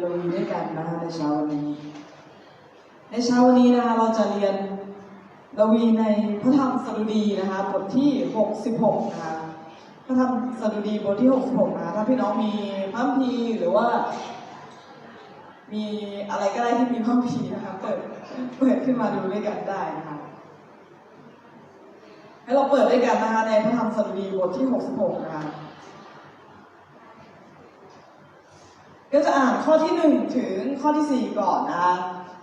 โลวีด้วยกันนะคะในเช้าวันนี้ ในเช้าวันนี้นะคะเราจะเรียนลวีในพระธรรมสดุดีนะคะบทที่ 66 นะคะพระธรรมสดุดีบทที่ 66 นะคะถ้าพี่น้องมีพัมภีหรือว่า มีอะไรก็ได้ที่มีพัมภีนะคะเปิดเปิดขึ้นมาดูด้วยกันได้นะคะให้เราเปิดด้วยกันนะคะในพระธรรมสดุดีบทที่ 66 นะคะ ก็จะอ่านข้อที่หนึ่งถึงข้อที่สี่ก่อนนะคะ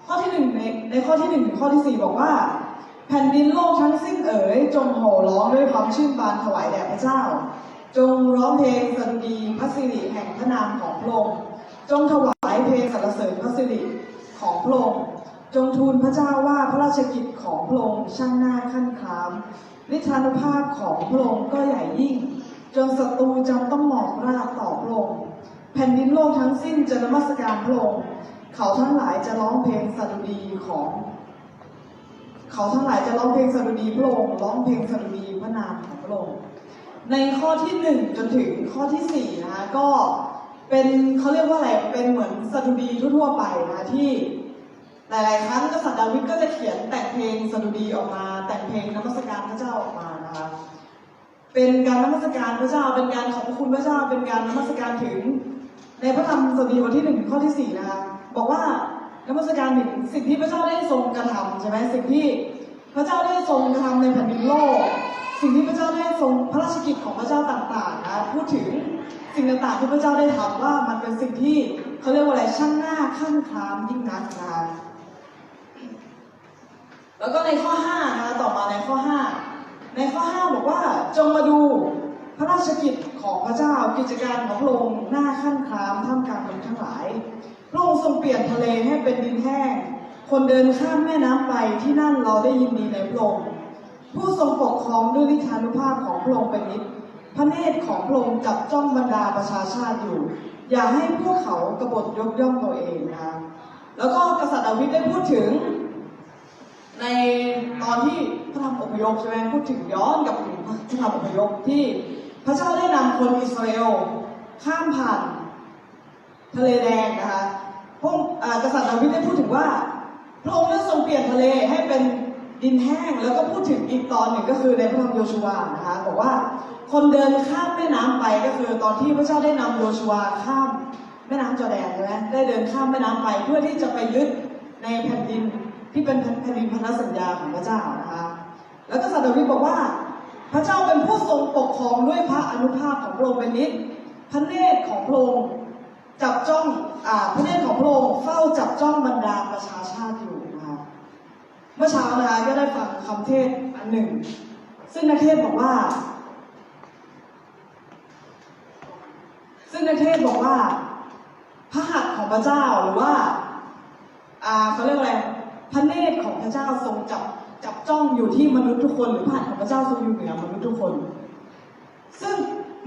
ข้อที่หนึ่งในในข้อที่หนึ่งถึงข้อที่สี่บอกว่า แผ่นดินโลกทั้งสิ้นเอ๋ยจงโห่ร้องด้วยความชื่นบานถวายแด่พระเจ้า จงร้องเพลงสดุดีพระสิริแห่งพระนามของพระองค์จงถวายเพลงสรรเสริญพระสิริของพระองค์จงทูลพระเจ้าว่าพระราชกิจของพระองค์ช่างหน่าขั้นคามฤทธานุภาพของพระองค์ก็ใหญ่ยิ่ง จนศัตรูจำต้องหมอบราบต่อพระองค์ แผ่นดินโลกทั้งสิ้นจะนมัสการพระองค์เขาทั้งหลายจะร้องเพลงสดุดีของ เขาทั้งหลายจะร้องเพลงสดุดีพระองค์ร้องเพลงสดุดีพระนามของพระองค์ในข้อที่หนึ่งจนถึงข้อที่สี่นะคะก็เป็นเขาเรียกว่าอะไรเป็นเหมือนสดุดีทั่วๆไปนะที่หลายๆครั้งกษัตริย์ดาวิดก็จะเขียนแต่งเพลงสดุดีออกมา แต่งเพลงนมัสการพระเจ้าออกมานะคะเป็นการนมัสการพระเจ้า เป็นการขอบพระคุณพระเจ้า เป็นการนมัสการถึง ในพระธรรมสดีบทที่หนึ่งข้อที่สี่นะคะบอกว่านมัสการถึงสิ่งที่พระเจ้าได้ทรงกระทำใช่ไหมสิ่งที่พระเจ้าได้ทรงกระทำในแผ่นดินโลก สิ่งที่พระเจ้าได้ทรงพระราชกิจของพระเจ้าต่างๆนะพูดถึงสิ่งต่างๆที่พระเจ้าได้ทำว่ามันเป็นสิ่งที่เขาเรียกว่าอะไรช่างหน้าขั้นครามยิ่งนักนะแล้วก็ในข้อ5นะคะต่อมาในข้อ 5 ในข้อ 5 บอกว่าจงมาดู พระราชกิจของพระเจ้ากิจการของพระองค์หน้าขั้นครามท่ามกลางคนทั้งหลาย พระองค์ทรงเปลี่ยนทะเลให้เป็นดินแห้ง คนเดินข้ามแม่น้ำไปที่นั่นเราได้ยินดีในพระองค์ผู้ทรงปกครองด้วยฤทธานุภาพของพระองค์เป็นนิจพระเนตรของพระองค์จับจ้องบรรดาประชาชาติอยู่ อย่าให้พวกเขากบฏยกย่องตัวเองนะแล้วก็กษัตริย์ดาวิดได้พูดถึง ในตอนที่พระธรรมอพยพใช่ไหมพูดถึงย้อนกลับถึงพระธรรมอพยพที่ พระเจ้าได้นำคนอิสราเอลข้ามผ่านทะเลแดงนะคะพระอ่ากษัตริย์ดาวิดได้พูดถึงว่า พระองค์ได้ทรงเปลี่ยนทะเลให้เป็นดินแห้งแล้วก็พูดถึงอีกตอนหนึ่งก็คือในพระธรรมโยชูวานะคะบอกว่าคนเดินข้ามแม่น้ำไปก็คือตอนที่พระเจ้าได้นำโยชูวาข้ามแม่น้ำจอแดนใช่ไหมได้เดินข้ามแม่น้ำไปเพื่อที่จะไปยึดในแผ่นดินที่เป็นแผ่นดินพันธสัญญาของพระเจ้านะคะแล้วก็สัตว์ดาวิดบอกว่า พระเจ้าเป็นผู้ทรงปกครองด้วยพระอนุภาพของพระองค์เป็นนิจพระเนตรของพระองค์จับจ้องอพระเนตรของพระองค์เฝ้าจับจ้องบรรดาประชาชาติอยู่นะคะเมื่อเช้านะคะก็ได้ฟังคำเทศอันหนึ่ง ซึ่งนักเทศบอกว่า ซึ่งนักเทศบอกว่า พระหัตถ์ของพระเจ้าหรือว่าอาเขาเรียกว่าอะไรพระเนตรของพระเจ้าทรงจับ จับจ้องอยู่ที่มนุษย์ทุกคนหรือพระหัตถ์ของพระเจ้าทรงอยู่เหนือมนุษย์ทุกคน ซึ่ง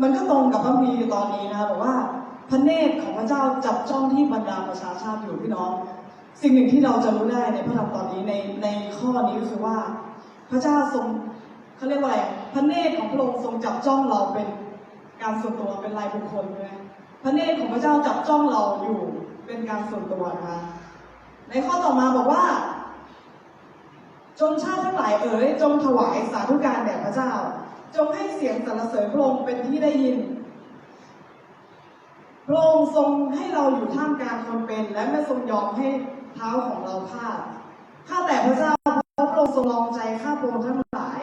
มันก็ตรงกับพระพีตอนนี้นะบอกว่าพระเนตรของพระเจ้าจับจ้องที่บรรดาประชาชาติอยู่พี่น้อง สิ่งหนึ่งที่เราจะรู้ได้ในพระธรรมตอนนี้ในในข้อนี้ก็คือว่า พระเจ้าทรงเขาเรียกว่าอะไรพระเนตรของพระองค์ทรงจับจ้องเราเป็นการส่วนตัวเป็นรายบุคคลใช่ไหมพระเนตรของพระเจ้าจับจ้องเราอยู่เป็นการส่วนตัวนะคะในข้อต่อมาบอกว่า จงชาติทั้งหลายเอ๋ยจงถวายสาธุการแด่พระเจ้า จงให้เสียงสรรเสริญพระองค์เป็นที่ได้ยินพระองค์ทรงให้เราอยู่ท่ามกลางคนเป็น และไม่ทรงยอมให้เท้าของเราพลาดข้าแต่พระเจ้าพระพระองค์ทรงลองใจข้าพระองค์ทั้งหลาย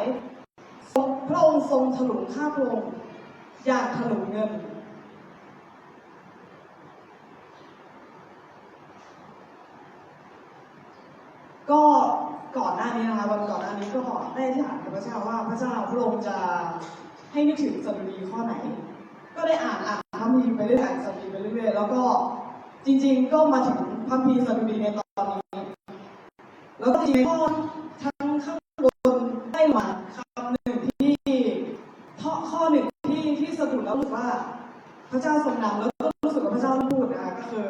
ทรงพระองค์ทรงถลุงข้าพระองค์อยางถลุงเงินก็ ก่อนหน้านี้นะคะวันก่อนหน้านี้ก็ได้อธิษฐานกับพระเจ้าว่าพระเจ้าพระองค์จะให้นึกถึงสดุดีข้อไหน ก็ได้อ่านอ่านพระมีไปเรื่อยอ่านสดุดีไปเรื่อยๆแล้วก็จริง ๆ ก็มาถึงพระคัมภีสดุดีในตอนนี้ แล้วก็จริงข้อทั้งข้างบนได้มาคำหนึ่งที่ข้อข้อหนึ่งที่ที่สะดุดแล้วรู้สึกว่า พระเจ้าทรงนำแล้วก็รู้สึกว่าพระเจ้าพูดนะก็คือ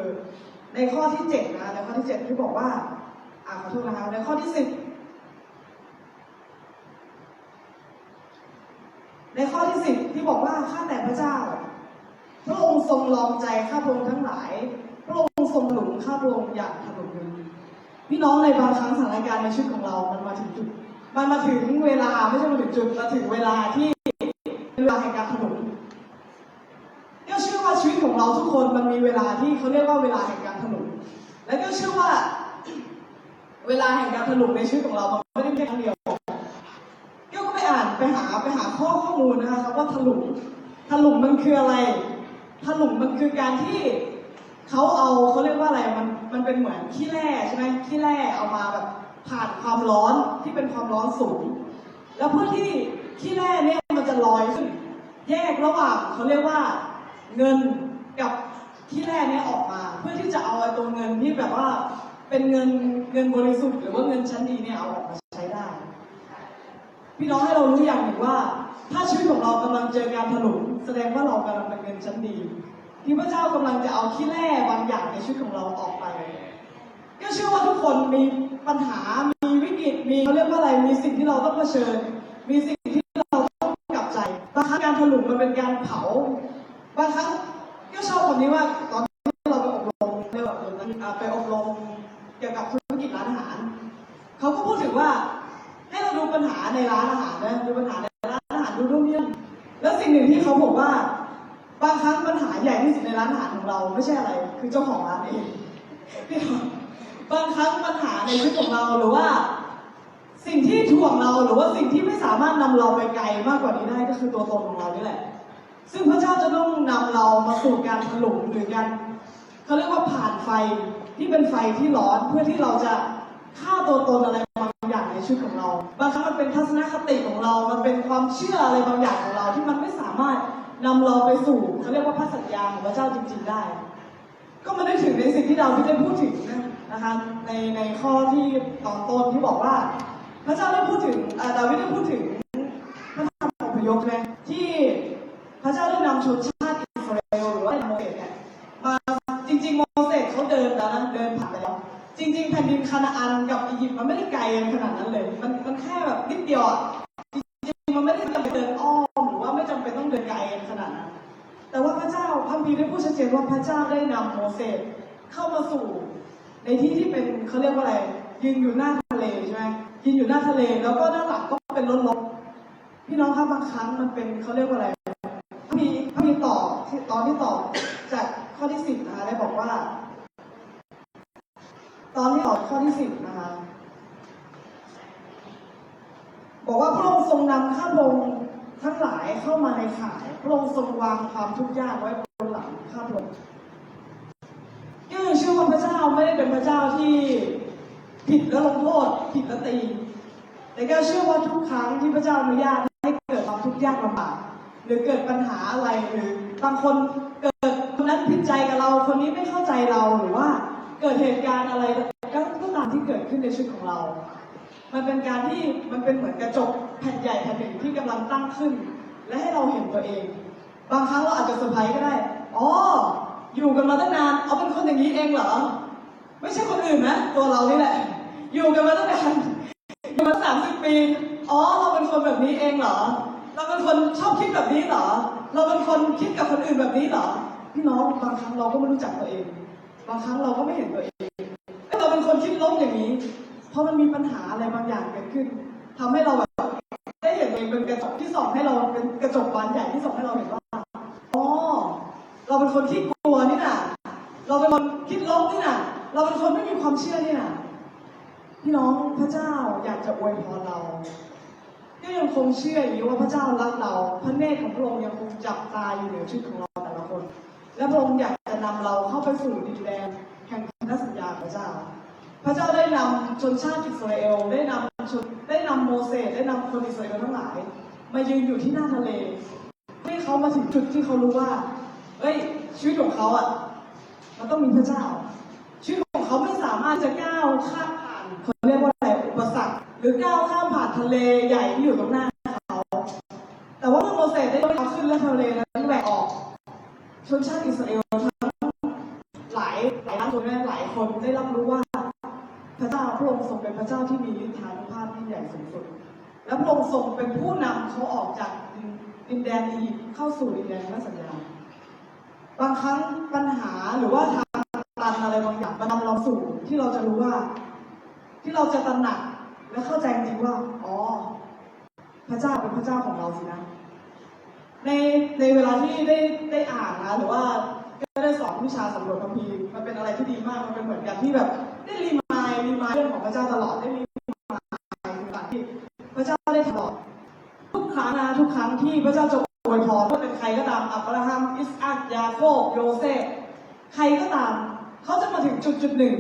ในข้อที่เจ็ดนะในข้อที่เจ็ดที่บอกว่าอ่าขอโทษนะคะในข้อที่สิบ ในข้อที่สิบที่บอกว่าข้าแต่พระเจ้า พระองค์ทรงลองใจข้าพระองค์ทั้งหลาย พระองค์ทรงถลุข้าพระองค์อย่างถนนเงินพี่น้องในบางครั้งสถานการณ์ในชีวิตของเรา มันมาถึงจุด มันมาถึงเวลาไม่ใช่มาถึงจุดมาถึงเวลาที่เวลาแห่งการถนนก็เชื่อว่าชีวิตของเราทุกคนมันมีเวลาที่เขาเรียกว่าเวลาแห่งการถนนและก็เชื่อว่า เวลาแห่งการถลุงในชีวิตของเรามันไม่ได้แค่ครั้งเดียว ไปหาไปหาข้อข้อมูลนะคะครับว่าถลุงถลุงมันคืออะไรถลุงมันคือการที่เขาเอาเขาเรียกว่าอะไรมันมันเป็นเหมือนขี้แร่ใช่ไหมขี้แร่เอามาแบบผ่านความร้อนที่เป็นความร้อนสูง แล้วเพื่อที่ขี้แร่เนี่ยมันจะลอยขึ้น แยกระหว่างเขาเรียกว่าเงินกับขี้แร่เนี่ยออกมา เพื่อที่จะเอาไอ้ตัวเงินที่แบบว่าเป็นเงินเงินบริสุทธิ์หรือว่าเงินชั้นดีเนี่ยเอาออกมา พี่น้องให้เรารู้อย่างหนึ่งว่า ถ้าชีวิตของเรากำลังเจอการถลุงแสดงว่าเรากำลังเป็นเงินชั้นดี ที่พระเจ้ากำลังจะเอาขี้แร่บางอย่างในชีวิตของเราออกไป ก็เชื่อว่าทุกคนมีปัญหา มีวิกฤต มีเขาเรียกว่าอะไร มีสิ่งที่เราต้องเผชิญ มีสิ่งที่เราต้องกลับใจบางครั้งการถลุงมันเป็นการเผา บางครั้งก็ชอบคนนี้ว่าตอนที่เราไปอบรมเรียกว่าอบนะอ่าไปอบรมเกี่ยวกับธุรกิจร้านอาหาร เขาก็พูดถึงว่า ให้เราดูปัญหาในร้านอาหารนะดูปัญหาในร้านอาหารดูนู่นนี่ยแล้วสิ่งหนึ่งที่เขาบอกว่า บางครั้งปัญหาใหญ่ที่สุดในร้านอาหารของเราไม่ใช่อะไร คือเจ้าของร้านเองพี่น้องบางครั้งปัญหาในชีวิตของเราหรือว่า สิ่งที่ถ่วงเราหรือว่าสิ่งที่ไม่สามารถนำเราไปไกลมากกว่านี้ได้ก็คือตัวตนของเรานี่แหละ ซึ่งพระเจ้าจะต้องนำเรามาสู่การถลุงหรือการเขาเรียกว่าผ่านไฟที่เป็นไฟที่ร้อนเพื่อที่เราจะฆ่าตัวตนอะไร ในชีวิตของเรา บางครั้งมันเป็นทัศนคติของเรา มันเป็นความเชื่ออะไรบางอย่างของเราที่มันไม่สามารถนำเราไปสู่เขาเรียกว่าพระสัญญาของพระเจ้าจริง ๆ ได้ ก็มาได้ถึงในสิ่งที่เราที่ได้พูดถึงนะนะคะในในข้อที่ตอนต้นที่บอกว่า พระเจ้าได้พูดถึงดาวิดได้พูดถึงพระธรรมอพยพนะที่พระเจ้าได้นำชนชาติอิสราเอลหรือว่าโมเสสเนี่ยมาจริงๆโมเสสเขาเดินแล้วนะเดินผ่านไปแล้ว จริงๆแผ่นดินคานาอันกับอียิปต์มันไม่ได้ไกลกันขนาดนั้นเลย มันมันแค่แบบนิดเดียวอะจริงๆมันไม่ได้จำเป็นเดินอ้อมหรือว่าไม่จำเป็นต้องเดินไกลกันขนาดนั้น แต่ว่าพระเจ้าพระบีได้พูดชัดเจนว่าพระเจ้าได้นำโมเสสเข้ามาสู่ ในที่ที่เป็นเขาเรียกว่าอะไร ยืนอยู่หน้าทะเลใช่ไหมยืนอยู่หน้าทะเลแล้วก็ด้านหลังก็เป็นรถลบพี่น้องครับบางครั้งมันเป็นเขาเรียกว่าอะไรพระบีพระบีต่อที่ตอนที่ต่อจากข้อที่สิบนะคะได้บอกว่า ตอนที่ต่อข้อที่สิบนะคะ บอกว่าพระองค์ทรงนำข้าพระองค์ทั้งหลายเข้ามาในข่าย พระองค์ทรงวางความทุกข์ยากไว้บนหลังข้าพระองค์ก็ยังเชื่อว่าพระเจ้าไม่ได้เป็นพระเจ้าที่ผิดแล้วลงโทษผิดแล้วตี แต่ก็เชื่อว่าทุกครั้งที่พระเจ้าอนุญาตให้เกิดความทุกข์ยากลำบากหรือเกิดปัญหาอะไรหรือบางคนเกิดคนนั้นผิดใจกับเราคนนี้ไม่เข้าใจเราหรือว่า เกิดเหตุการณ์อะไรก็ก็ตามที่เกิดขึ้นในชีวิตของเรา มันเป็นการที่มันเป็นเหมือนกระจกแผ่นใหญ่แผ่นหนึ่งที่กำลังตั้งขึ้น และให้เราเห็นตัวเอง บางครั้งเราอาจจะเซอร์ไพรส์ก็ได้ อ๋อ อยู่กันมาตั้งนาน เอาเป็นคนอย่างนี้เองเหรอ ไม่ใช่คนอื่นนะ ตัวเรานี่แหละ อยู่กันมาตั้งนานอยู่มาสามสิบปี อ๋อ เราเป็นคนแบบนี้เองเหรอ เราเป็นคนชอบคิดแบบนี้เหรอ เราเป็นคนคิดกับคนอื่นแบบนี้เหรอ พี่น้องบางครั้งเราก็ไม่รู้จักตัวเอง บางครั้งเราก็ไม่เห็นตัวเองเอ้ยเราเป็นคนคิดลบอย่างนี้ เพราะมันมีปัญหาอะไรบางอย่างเกิดขึ้นทำให้เราแบบได้เห็นตัวเองเป็นกระจกที่ส่องให้เราเป็นกระจกบานใหญ่ที่ส่องให้เราเห็นว่าอ๋อเราเป็นคนที่กลัวนี่น่ะ เราเป็นคนคิดลบนี่น่ะ เราเป็นคนไม่มีความเชื่อนี่น่ะพี่น้องพระเจ้าอยากจะอวยพรเราก็ยังคงเชื่ออยู่ว่าพระเจ้ารักเรา พระเนตรของพระองค์ยังคงจับตาอยู่เหนือชีวิตของเราแต่ละคน และพระองค์อยาก จะนำเราเข้าไปสู่ดินแดนแห่งพันธสัญญาของพระเจ้า พระเจ้าได้นำชนชาติอิสราเอลได้นำชนได้นำโมเสสได้นำคนอิสราเอลทั้งหลาย มายืนอยู่ที่หน้าทะเลให้เขามาถึงจุดที่เขารู้ว่า เอ้ยชีวิตของเขาอะมันต้องมีพระเจ้า ชีวิตของเขาไม่สามารถจะก้าวข้ามผ่านเขาเรียกว่าอะไรอุปสรรคหรือก้าวข้ามผ่านทะเลใหญ่ที่อยู่ตรงหน้าเขาแต่ว่าเมื่อโมเสสได้เท้าขึ้นและทะเลนั้นแหวกออกชนชาติอิสราเอลทั้งหลายหลายล้านคนแม่หลายคนได้รับรู้ว่า พระเจ้าพระอง ค์ทรงเป็นพระเจ้าที่มีฤทธานุภาพที่ใหญ่สูงสุด และพระองค์ทรงเป็นผู้นำเขาออกจากดินแดนอียิปต์เข้าสู่ดินแดนพระสัญญา บางครั้งปัญหาหรือว่าทางรันอะไรบางอย่างมันนำเราสู่ที่เราจะรู้ว่า ที่เราจะตระหนักและเข้าใจจริงว่า อ๋อ พระเจ้าเป็นพระเจ้าของเราสินะ ในในเวลาที่ได้ได้อ่านนะหรือว่าก็ได้สอนวิชาสำรวจคัมภีร์มันเป็นอะไรที่ดีมาก มันเป็นเหมือนกันที่แบบได้รีม รีมายเรื่องของพระเจ้าตลอดได้รีมาคือการที่พระเจ้าได้ตลอด ทุกครั้งนะทุกครั้งที่พระเจ้าจะอวยพรว่าเป็นใครก็ตามอับราฮัมอิสอัคยาโคบโยเซฟใครก็ตาม เขาจะมาถึงจุดจุดหนึ่ง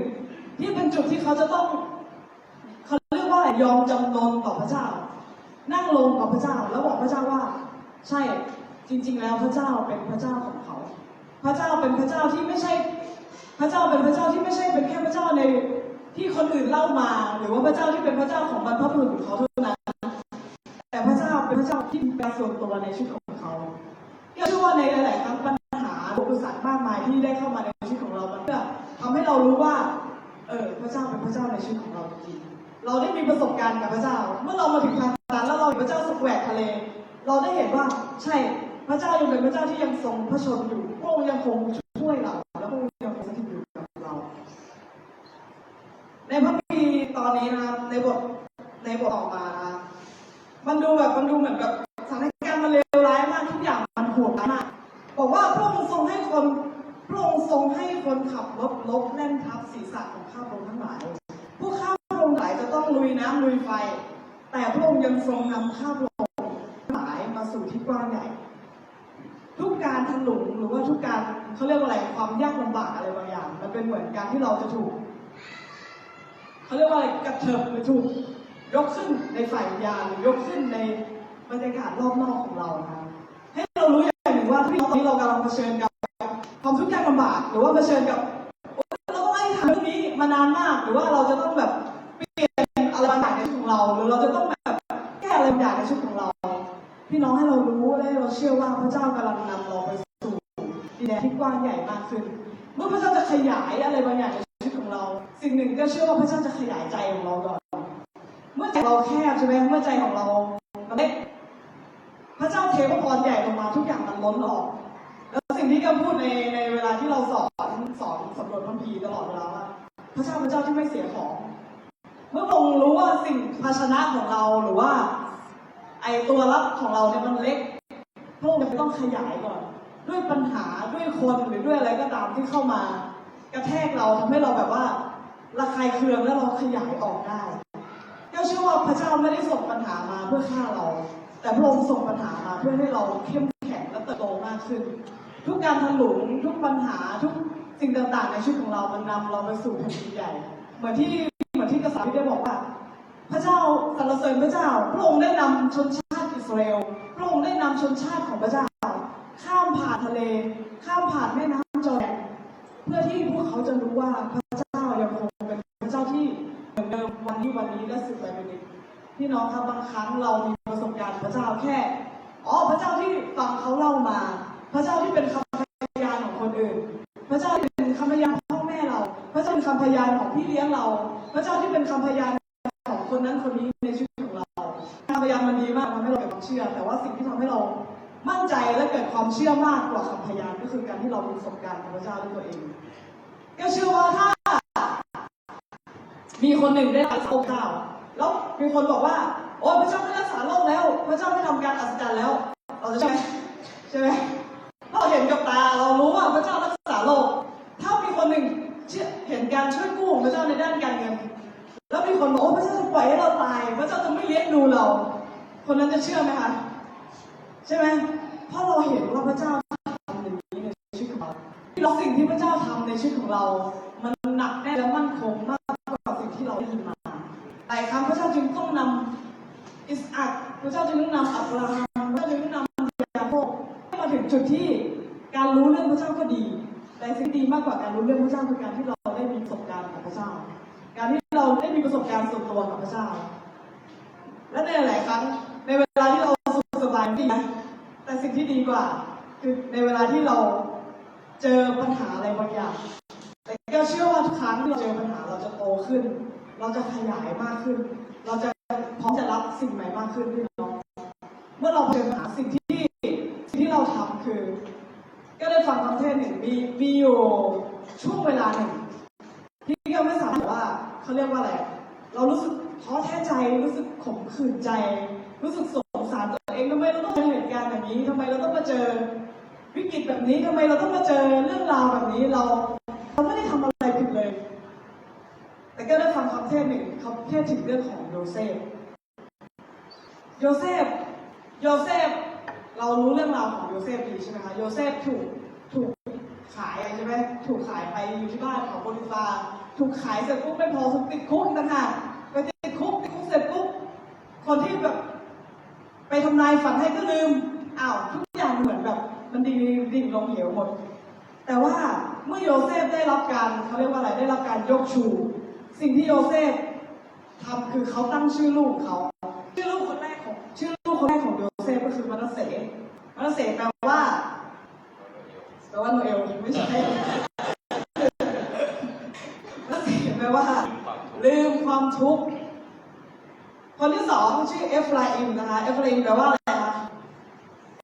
ที่เป็นจุดที่เขาจะต้องเขาเรียกว่าอะไรยอมจำนนต่อพระเจ้า นั่งลงกับพระเจ้าแล้วบอกพระเจ้าว่า ใช่จริง ๆ แล้วพระเจ้าเป็นพระเจ้าของเขา พระเจ้าเป็นพระเจ้าที่ไม่ใช่ พระเจ้าเป็นพระเจ้าที่ไม่ใช่เป็นแค่พระเจ้าใน ที่คนอื่นเล่ามา หรือว่าพระเจ้าที่เป็นพระเจ้าของบรรพบุรุษของเขาเท่านั้น แต่พระเจ้าเป็นพระเจ้าที่มีการส่วนตัวในชีวิตของเขาก็เชื่อว่าในหลาย ๆ ครั้งปัญหาอุปสรรคมากมายที่ได้เข้ามาในชีวิตของเรา มันเพื่อทำให้เรารู้ว่า เออพระเจ้าเป็นพระเจ้าในชีวิตของเราจริงเราได้มีประสบการณ์กับพระเจ้า เมื่อเรามาถึงทางนั้นแล้วเราเห็นพระเจ้าสแกวกทะเล เราได้เห็นว่าใช่พระเจ้ายังเป็นพระเจ้าที่ยังทรงพระชนอยู่พระองค์ยังคงช่วยเราและพระองค์ยังคงสถิตอยู่กับเรา ในพระคัมภีร์ตอ นี้นะครับในบทในบทออกมานะมันดูแบบมันดูเหมือนกับสถานการณ์มันเลวร้ายมากทุกอย่างมันโหดร้ายมากบอกว่าพระองค์ทรงให้คนพระองค์ทรงให้คนขับรถลบแล่นทับศีรษะของข้าพระองค์ทั้งหลายผู้ข้าพระองค์หลายจะต้องลุยน้ำลุยไฟ แต่พระองค์ยังทรงนำข้าพระองค์หลายมาสู่ที่กว้างใหญ่ ทุกการถลุงหรือว่าทุกการเขาเรียกว่าอะไรความยากลำบากอะไรบางอย่าง มันเป็นเหมือนการที่เราจะถูก เขาเรียกว่าอะไรกระเถิบหรือถูกยกขึ้นในฝ่ายวิญญาหรือยกขึ้นในบรรยากาศรอบนอกของเรานะให้เรารู้อย่างหนึ่งว่าที่ตอนนี้เรากำลังเผชิญกับความทุกข์ยากลำบากหรือว่าเผชิญกับเราต้องไล่ทำเรื่องนี้มานานมาก หรือว่าเราจะต้องแบบเปลี่ยนอะไรบางอย่างในชีวิตของเรา หรือเราจะต้องแบบแก้อะไรบางอย่างในชีวิตของเรา พี่น้องให้เรารู้และให้เราเชื่อว่าพระเจ้ากำลังนำเราไปสู่ดินแดนที่กว้างใหญ่มากขึ้น เมื่อพระเจ้าจะขยายอะไรบางอย่าง ของเรา สิ่งหนึ่งก็เชื่อว่าพระเจ้าจะขยายใจของเราก่อน เมื่อใจเราแคบใช่ไหมเมื่อใจของเรามันเล็กพระเจ้าเทพระพรใหญ่ลงมาทุกอย่างมันล้นออก แล้วสิ่งที่ก็พูดในในเวลาที่เราสอนสอนสำรวจพระพีตลอดเวลาว่าพระเจ้าเป็นเจ้าที่ไม่เสียของ เมื่อพงรู้ว่าสิ่งภาชนะของเราหรือว่า ไอตัวรับของเราเนี่ยมันเล็กพระองค์จะต้องขยายก่อน ด้วยปัญหาด้วยคนหรือด้วยอะไรก็ตามที่เข้ามา กระแทกเราทำให้เราแบบว่าระคายเคืองแล้วเราขยายออกได้ก็เชื่อว่าพระเจ้าไม่ได้ส่งปัญหามาเพื่อฆ่าเรา แต่พระองค์ส่งปัญหามาเพื่อให้เราเข้มแข็งและเติบโตมากขึ้น ทุกการถลุงทุกปัญหาทุกสิ่งต่างๆ ในชีวิตของเรา มันนำเราไปสู่แผ่นดินใหญ่ เหมือนที่เหมือนที่กษัตริย์ได้บอกว่า พระเจ้าสรรเสริญพระเจ้า พระองค์ได้นำชนชาติอิสราเอล พระองค์ได้นำชนชาติของพระเจ้า ข้ามผ่านทะเล ข้ามผ่านแม่น้ำจอร์แดน เพื่อที่พวกเขาจะรู้ว่าพระเจ้ายังคงเป็นพระเจ้าที่เหมือนเดิมวันนี้วันนี้และสืบไปเป็นนิจพี่น้องครับบางครั้งเรามีประสบการณ์พระเจ้าแค่อ๋อพระเจ้าที่ฟังเขาเล่ามา พระเจ้าที่เป็นคำพยานของคนอื่น พระเจ้าเป็นคำพยานของพ่อแม่เรา พระเจ้าเป็นคำพยานของพี่เลี้ยงเรา พระเจ้าที่เป็นคำพยานของคนนั้นคนนี้ในชีวิตของเราการพยายามมันดีมากทำให้เราเกิดความเชื่อ แต่ว่าสิ่งที่ทำให้เรา มั่นใจและเกิดความเชื่อมากกว่าคำพยานก็คือการที่เรามีประสบการณ์กับพระเจ้าด้วยตัวเอง ก็เชื่อว่าถ้า มีคนหนึ่งได้รับโรคเจ้าแล้วมีคนบอกว่า โอ้พระเจ้าไม่รักษาโรคแล้ว พระเจ้าไม่ทำการอัศจรรย์แล้ว เราจะใช่ไหมใช่ไหมเราเห็นกับตาเรารู้ว่าพระเจ้ารักษาโรคถ้ามีคนหนึ่งเห็นการช่วยกู้ของพระเจ้าในด้านการเงิน แล้วมีคนบอกว่าพระเจ้าจะปล่อยให้เราตาย พระเจ้าจะไม่เลี้ยงดูเรา คนนั้นจะเชื่อไหมคะใช่ไหม เพราะเราเห็นว่าพระเจ้าทำอย่างนี้ในชีวิตของเราเราสิ่งที่พระเจ้าทำในชีวิตของเรา มันหนักแน่และมั่นคงมากกว่าสิ่งที่เราได้ยินมาหลายครั้งพระเจ้าจึงต้องนำอิสอัคพระเจ้าจึงต้องนำอับราฮัมพระเจ้าจึงต้องนำยาโคบให้มาถึงจุดที่การรู้เรื่องพระเจ้าก็ดี แต่สิ่งดีมากกว่าการรู้เรื่องพระเจ้าคือการที่เราได้มีประสบการณ์กับพระเจ้า การที่เราได้มีประสบการณ์ส่วนตัวกับพระเจ้า และในหลายครั้งในเวลาที่เราสุขสบายดีนะแต่สิ่งที่ดี กว่า คือในเวลาที่เราเจอปัญหาอะไรบางอย่าง แต่ก็เชื่อว่าทุกครั้งที่เราเจอปัญหาเราจะโตขึ้น เราจะขยายมากขึ้น เราจะพร้อมจะรับสิ่งใหม่มากขึ้นพี่น้องเมื่อเราเจอปัญหาสิ่งที่สิ่งที่เราทำคือ ก็ได้ฟังคำเทศน์หนึ่งมีมีอยู่ช่วงเวลาหนึ่งที่ก็ไม่สามารถว่าเขาเรียกว่าอะไร เรารู้สึกท้อแท้ใจรู้สึกขมขื่นใจ รู้สึกส นี้ทำไมเราต้องมาเจอ วิกฤตแบบนี้ทำไมเราต้องมาเจอเรื่องราวแบบนี้เราเราไม่ได้ทำอะไรผิดเลย แต่ก็ได้ฟังคำเทศหนึ่งเขาเทศถึงเรื่องของโยเซฟโยเซฟโยเซฟเรารู้เรื่องราวของโยเซฟดีใช่ไหมคะโยเซฟถูกถูกขายใช่ไหมถูกขายไปอยู่ที่บ้านของโปริฟาถูกขายเสร็จปุ๊บไม่พอถูกติดคุกต่างหากไปติดคุกติดคุกเสร็จปุ๊บคนที่แบบไปทำนายฝันให้ก็ลืม อ้าวทุกอย่างเหมือนแบบมันดิ่งดิ่งลงเหวหมด แต่ว่าเมื่อโยเซฟได้รับการเขาเรียกว่าอะไรได้รับการยกชู สิ่งที่โยเซฟทำคือเขาตั้งชื่อลูกเขาชื่อลูกคนแรกของชื่อลูกคนแรกของโยเซฟก็คือมานาเสมานาเสแปลว่าแปลว่าโนเอลไม่ใช่มานาเสแปลว่า ลืมความทุกข์คนที่สองชื่อเอฟราอิมนะคะเอฟราอิมแปลว่าอะไรคะ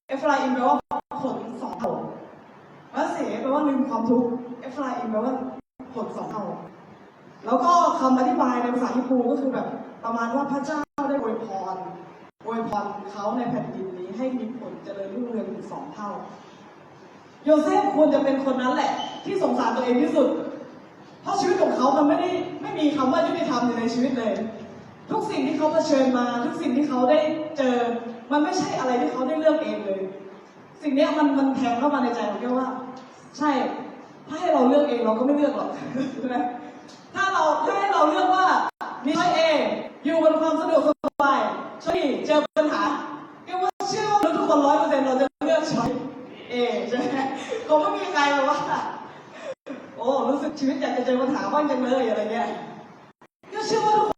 เอฟราอิมแปลว่าผลสองเท่ามาเสแปลว่าลืมความทุกข์เอฟราอิมแปลว่าผลสองเท่าแล้วก็คำอธิบายในภาษาฮิบรูก็คือแบบประมาณว่าพระเจ้าได้อวยพรอวยพรเขาในแผ่นดินนี้ให้มีผลเจริญรุ่งเรืองถึงสองเท่า โยเซฟควรจะเป็นคนนั้นแหละ ที่สงสารตัวเองที่สุด เพราะชีวิตของเขามันไม่ได้ไม่มีคำว่ายุติธรรมอยู่ในชีวิตเลย ทุกสิ่งที่เขาเผชิญมา ทุกสิ่งที่เขาได้เจอ มันไม่ใช่อะไรที่เขาได้เลือกเองเลย สิ่งเนี้ยมันมันแทงเข้ามาในใจของแกว่า ใช่ ถ้าให้เราเลือกเองเราก็ไม่เลือกหรอกใช่ไหมถ้าเราถ้าให้เราเลือกว่ามีช้อยเออยู่บนความสะดวกสบายช้อยเจอปัญหาแกว่าเชื่อว่าทุกคนร้อยเปอร์เซ็นต์เราจะเลือกช้อยเอใช่ไหมคงไม่มีใครแบบว่าโอ้รู้สึกชีวิตอยากจะเจอปัญหาบ้างจังเลยอะไรเงี้ย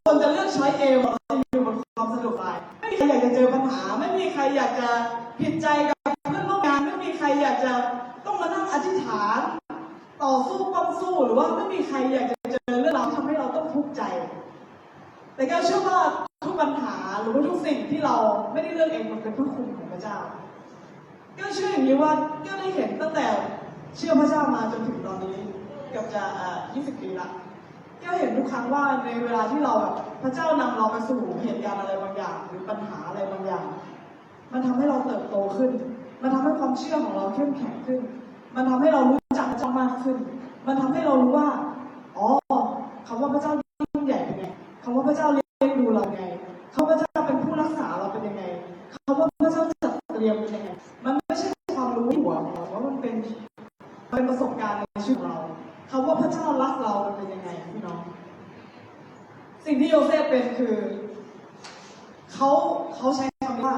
คนจะเลือกช้อยเอหมดเราจะอยู่บนความสะดวกสบายไม่มีใครอยากจะเจอปัญหา ไม่มีใครอยากจะผิดใจกับเพื่อนร่วมงาน ไม่มีใครอยากจะต้องมานั่งอธิษฐาน ต่อสู้ปั้มสู้หรือว่าไม่มีใครอยากจะเจอเรื่องราวทำให้เราต้องทุกข์ใจ แต่ก็เชื่อว่าทุกปัญหาหรือว่าทุกสิ่งที่เราไม่ได้เลือกเองมันเป็นพระคุณของพระเจ้า ก็เชื่ออย่างนี้ว่าก็ได้เห็นตั้งแต่เชื่อพระเจ้ามาจนถึงตอนนี้เกือบจะ 20 ปีละ ก็เห็นทุกครั้งว่าในเวลาที่เราแบบพระเจ้านำเราไปสู่เหตุการณ์อะไรบางอย่าง หรือปัญหาอะไรบางอย่าง มันทำให้เราเติบโตขึ้น มันทำให้ความเชื่อของเราเข้มแข็งขึ้น มันทำให้เรารู้จักพระเจ้ามากขึ้น มันทำให้เรารู้ว่า อ๋อคำว่าพระเจ้ายิ่งใหญ่เป็นไงคำว่าพระเจ้า สิ่งที่โยเซฟเป็นคือ เขาเขาใช้คำว่า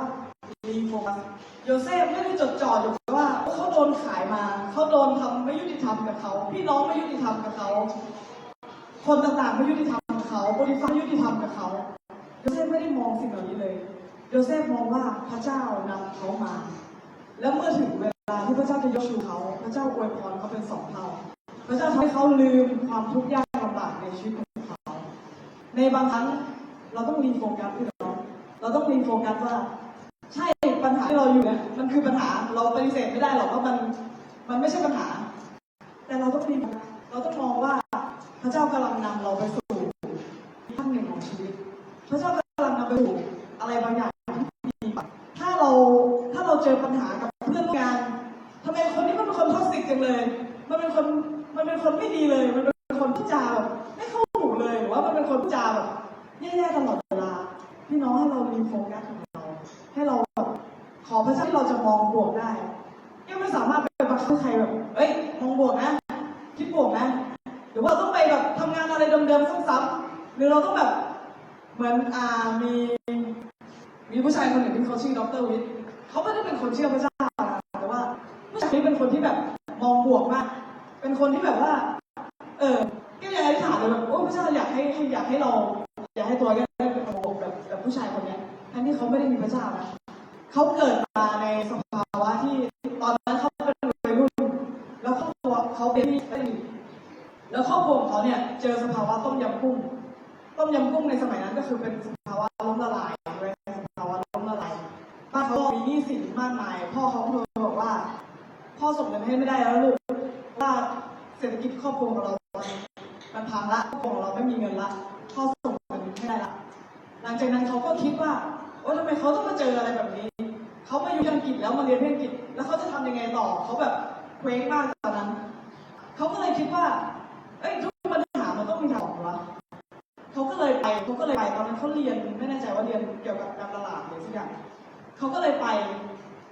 รีโฟกัสโยเซฟไม่ได้จดจ่ออยู่กับว่าเขาโดนขายมา เขาโดนทำไม่ยุติธรรมกับเขาพี่น้องไม่ยุติธรรมกับเขาคนต่างๆไม่ยุติธรรมกับเขาบริษัทไม่ยุติธรรมกับเขาโยเซฟไม่ได้มองสิ่งเหล่านี้เลยโยเซฟมองว่าพระเจ้านำเขามา แล้วเมื่อถึงเวลาที่พระเจ้าจะยกชูเขาพระเจ้าอวยพรเขาเป็นสองเท่าพระเจ้าทำให้เขาลืมความทุกข์ยากลำบากในชีวิต ในบางครั้งเราต้องรีโฟกัสพี่น้องเราต้องรีโฟกัสว่า ใช่ปัญหาที่เราอยู่เนี่ยมันคือปัญหาเราปฏิเสธไม่ได้หรอกว่ามันมันไม่ใช่ปัญหา แต่เราต้องรีโฟกัสเราต้องมองว่าพระเจ้ากำลังนำเราไปสู่ขั้นหนึ่งของชีวิต พระเจ้ากำลังนำไปสู่อะไรบางอย่างที่ดีถ้าเราถ้าเราเจอปัญหากับเพื่อนร่วมงานทำไมคนนี้มันเป็นคนท็อกซิกจังเลย มันเป็นคนมันเป็นคนไม่ดีเลยมัน ขอพระเจ้าที่เราจะมองบวกได้ยังไม่สามารถไปบังคับใครแบบเอ้ยมองบวกนะคิดบวกนะหรือว่าต้องไปแบบทำงานอะไรเดิมๆซ้ำๆหรือเราต้องแบบเหมือนอ่ามีมีผู้ชายคนหนึ่งที่เขาชื่อดรวิทย์เขาไม่ได้เป็นคนเชื่อพระเจ้านะแต่ว่าผู้ชายนี้เป็นคนที่แบบมองบวกมาก เป็นคนที่แบบว่า เออก็อยากให้ถามเลยแบบโอ้พระเจ้าอยากให้อยากให้เรา อยากให้ตัวแกได้เป็นมองบวกแบบแบบผู้ชายคนนี้ทั้งที่เขาไม่ได้มีพระเจ้านะ เขาเกิดมาในสภาวะที่ตอนนั้นเขาเป็นวัยรุ่น แล้วครอบครัวเขาเป็นที่ไม่ดีแล้วครอบครัวของเขาเนี่ยเจอสภาวะต้มยำกุ้ง ต้มยำกุ้งในสมัยนั้นก็คือเป็นสภาวะล้มละลายใช่ไหมสภาวะล้มละลายบ้านเขามีหนี้สินมากมาย พ่อเขาโทรบอกว่า พ่อส่งเงินให้ไม่ได้แล้วลูกว่าเศรษฐกิจครอบครัวของเรามันพังละครอบครัวของเราไม่มีเงินละพ่อส่งเงินไม่ได้ละหลังจากนั้นเขาก็คิดว่าโอ้ทำไมเขาต้องมาเจออะไรแบบนี้ เขามาอยู่อังกฤษแล้วมาเรียนที่อังกฤษแล้วเขาจะทำยังไงต่อเขาแบบเคว้งมากตอนนั้นเขาก็เลยคิดว่าเอ้ยทุกปัญหามันต้องมีทางออกวะเขาก็เลยไปเขาก็เลยไปตอนนั้นเขาเรียนไม่แน่ใจว่าเรียนเกี่ยวกับการตลาดหรือสักอย่างเขาก็เลยไป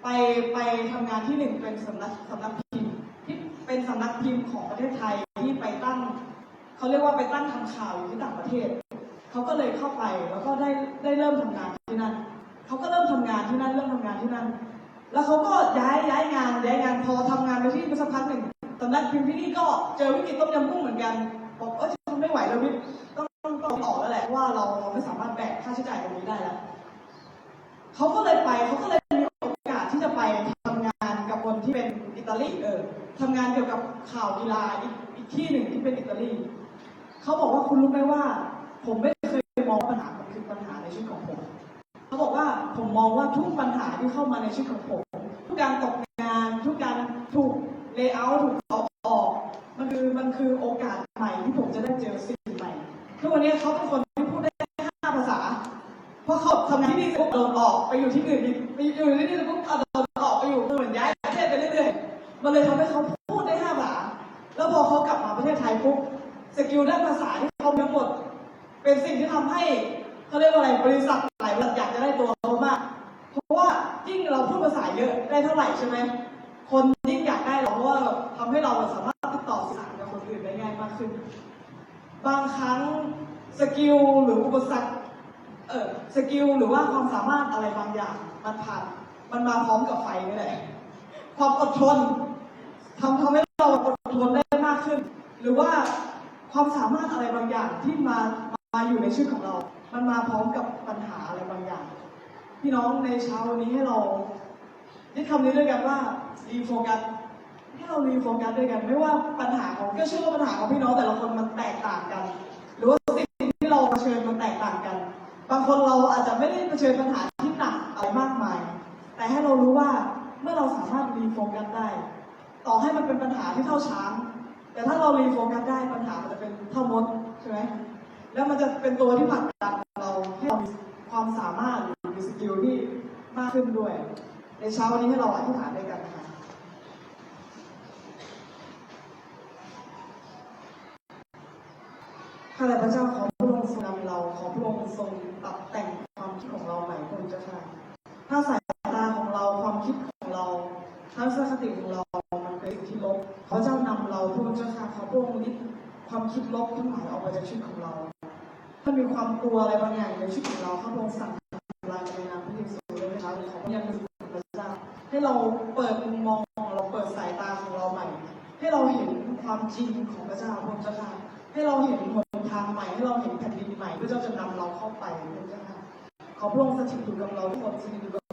ไปไปทำงานที่หนึ่งเป็นสำนักสำนักพิมพ์ที่เป็นสำนักพิมพ์ของประเทศไทยที่ไปตั้งเขาเรียกว่าไปตั้งทำข่าวอยู่ที่ต่างประเทศเขาก็เลยเข้าไปแล้วก็ได้ได้เริ่มทำงานที่นั่น เขาก็เริ่มทำงานที่นั่นเริ่มทำงานที่นั่น แล้วเขาก็ย้ายย้ายงานย้ายงานพอทำงานไปที่สักพักหนึ่งสำนักพิมพ์ที่นี่ก็เจอวิกฤตต้มยำกุ้งเหมือนกันบอกเออทนไม่ไหวแล้ววิทต้องต้องต้ออกแล้วแหละว่าเราเราไม่สามารถแบกค่าใช้จ่ายตรงนี้ได้แล้วเขาก็เลยไปเขาก็เลยมีโอกาสที่จะไปทำงานกับคนที่เป็นอิตาลีเออทำงานเกี่ยวกับข่าวกีฬาอีกอีกที่หนึ่งที่เป็นอิตาลีเขาบอกว่าคุณรู้ไหมว่า ผมไม่เคยมองปัญหามันคือปัญหาในชีวิตของผม ว่าผมมองว่าทุกปัญหาที่เข้ามาในชีวิตของผม ทุกการตกงาน ทุกการถูกเลเยอร์ถูกเอาออก มันคือมันคือโอกาสใหม่ที่ผมจะได้เจอสิ่งใหม่ทุกวันนี้เขาเป็นคนที่พูดได้ห้าภาษาเพราะเขาทำงานที่นี่ปุ๊บโดนออกไปอยู่ที่อื่นอีกไปอยู่ที่นี่ปุ๊บเอาโดนออกไปอยู่เหมือนย้ายประเทศไปเรื่อยๆมันเลยทำให้เขาพูดได้ห้าภาษาแล้วพอเขากลับมาประเทศไทยปุ๊บสกิลด้านภาษาที่เขามีทั้งหมด เป็นสิ่งที่ทำให้เขาเรียกว่าอะไรบริษัท ช่ไหมคนยิ่งอยากได้เราเพราะว่าทำให้เราสามารถติดต่อสื่อสารกับคนอื่นได้ง่ายมากขึ้น บางครั้งสกิลหรืออุปสรรคเออสกิลหรือว่าความสามารถอะไรบางอย่างมันผ่านมันมาพร้อมกับไฟนี่แหละความอดทนทำทำให้เราอดทนได้มากขึ้น หรือว่าความสามารถอะไรบางอย่างที่มามาอยู่ในชีวิตของเรา มันมาพร้อมกับปัญหาอะไรบางอย่าง พี่น้องในเช้าวันนี้ให้เรา ยึดคำนี้ด้วยกันว่ารีโฟกัสให้เรารีโฟกัสด้วยกัน ไม่ว่าปัญหาของก็เชื่อว่าปัญหาของพี่น้องแต่ละคนมันแตกต่างกัน หรือว่าสิ่งที่เราเผชิญมันแตกต่างกัน บางคนเราอาจจะไม่ได้เผชิญปัญหาที่หนักอะไรมากมาย แต่ให้เรารู้ว่าเมื่อเราสามารถรีโฟกัสได้ ต่อให้มันเป็นปัญหาที่เท่าช้าง แต่ถ้าเรารีโฟกัสได้ปัญหามันจะเป็นเท่ามดใช่ไหมแล้วมันจะเป็นตัวที่ผลักดันเราให้เรามีความสามารถหรือมีสกิลที่มากขึ้นด้วย ในเช้าวันนี้ให้เราอธิษฐานด้วยกันนะคะข้าแต่พระเจ้าขอพระองค์ทรงนำเรา ขอพระองค์ทรงปรับแต่งความคิดของเราใหม่พระองค์เจ้าค่ะถ้าสายตาของเราความคิดของเราทัศนคติของเรา มันเป็นสิ่งที่ลบขอเจ้านำเราพระองค์เจ้าค่ะขอพระองค์ลิดความคิดลบทั้งหลายออกไปจากชีวิตของเรา ถ้ามีความกลัวอะไรบางอย่างในชีวิตของเราข้าพระองค์สั่ง ให้เราเปิดมุมมองของเราเปิดสายตาของเราใหม่ ให้เราเห็นความจริงของพระเจ้าพระค์เจ้าค่ะให้เราเห็นหนทางใหม่ให้เราเห็นแผ่นดินใหม่พระเจ้าจะนำเราเข้าไปพระเจ้าค่ะขอพระองค์สถิตอยู่กับเราทุกคนสถิตอยู่กับ